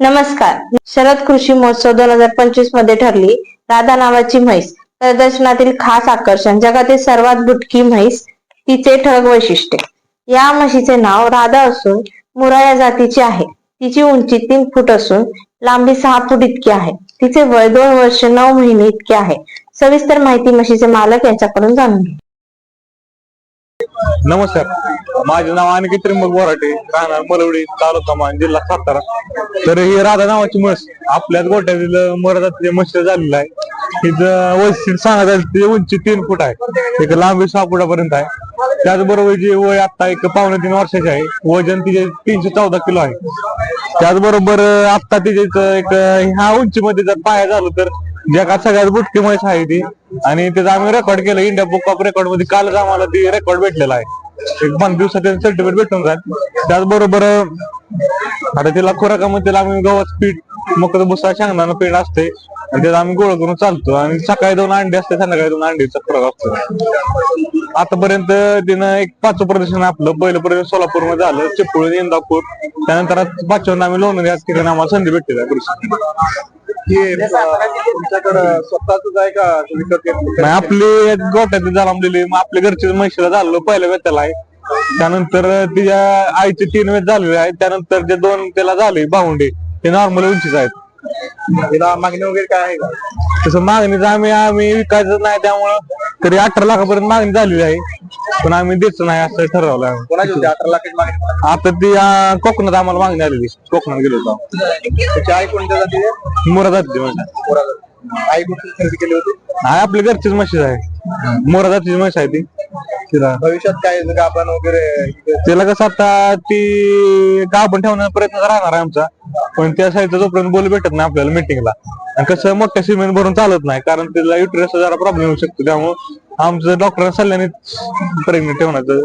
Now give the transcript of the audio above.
नमस्कार. शरद कृषी महोत्सव दोन हजार पंचवीसमध्ये ठरली. राधा नावाची म्हैस. प्रदर्शनातील खास आकर्षण. जगातील सर्वात बुटकी म्हैस तिचे ठळक वैशिष्ट्ये. या म्हशीचे नाव राधा असून मुरा या जातीची आहे. तिची उंची तीन फूट असून लांबी सहा फूट इतकी आहे. तिचे वय दोन वर्ष नऊ महिने इतके आहे. सविस्तर माहिती म्हशीचे मालक यांच्याकडून जाणून घ्या नमस्कार. माझे नाव आणखी त्रिंबक बोराटे राहणार मलवडी तालुका मान जिल्हा सातारा. तर ही राधा नावाची म्हस आपल्याच गोट्यातील मराठा म्हशी झालेलं आहे. हिचं वैशिष्ट्य सांगायचं ते उंची तीन फूट आहे. एक लांबी सहा फुटापर्यंत आहे. त्याचबरोबर जी वय आता एक पावणे तीन वर्षाची आहे. वजन तिचे तीनशे चौदा किलो आहे. त्याचबरोबर आता तिचे एक ह्या उंचीमध्ये जर पाया झालं तर जगात सगळ्यात बुटकी म्हैस आहे ती. आणि त्याचा आम्ही रेकॉर्ड केलं. इंडिया बुक ऑफ रेकॉर्डमध्ये कालच आम्हाला ती रेकॉर्ड भेटलेला आहे. एक दोन दिवसात सर्टिफिकेट भेटून जाईल. त्याचबरोबर आता तिला खुराकामध्ये तिला आम्ही गव्हाचं पीठ मग भुसा शेंगदाणा पीठ असते आणि त्याला आम्ही गोळ करून चालतो. आणि सकाळी दोन अंडे असते संध्याकाळी दोन अंडीचा खुराक असतो आतापर्यंत तिनं एक पाचवं प्रदर्शन आपलं पहिलं प्रदर्शन सोलापूरमध्ये झालं चिपळूण इंदापूर. त्यानंतर पाचव्यांदा आम्ही लोणंद या ठिकाणी आम्हाला संधी भेटते तुमच्याकडं स्वतःच आहे. का विकत घेतलं? नाही आपली गोट्यात जलमलेली मग आपल्या घरची म्हशीला झालेलो पहिल्या वेळेला आहे. त्यानंतर तिच्या आईचे तीन वेळ झालेले आहेत त्यानंतर जे दोन त्याला झाले भावंडे ते नॉर्मल उंचीच आहेत. तिला मागणी वगैरे काय आहे का? तसं मागणीचं आम्ही आम्ही विकायचं नाही त्यामुळं. तरी अठरा लाखापर्यंत मागणी झालेली आहे. पण आम्ही द्यायचं नाही असं ठरवलं आहे. कोणाची होती? अठरा लाखाची मागणी आता ती अं, कोकणात आम्हाला मागणी आलेली. कोकणात गेलो होतो. त्याची आई कोणत्या जाती मोराजाती म्हणजे आई कुठून खरेदी केली होती? आपल्या घरचीच म्हशीच आहे. मोराजातीची म्हशी आहे ती. तिला. भविष्यात काय गाभण वगैरे त्याला कसं आता ती गाभण ठेवण्याचा प्रयत्न राहणार आहे आमचा. पण त्या साईडचा जोपर्यंत बोल भेटत नाही आपल्याला मिटिंगला आणि कसं मोठ्या सिमेंट भरून चालत नाही कारण त्याला युट्रेस जरा प्रॉब्लेम होऊ शकतो. त्यामुळे आमचं डॉक्टर सल्ल्याने प्रेग्नेंट ठेवण्याचं.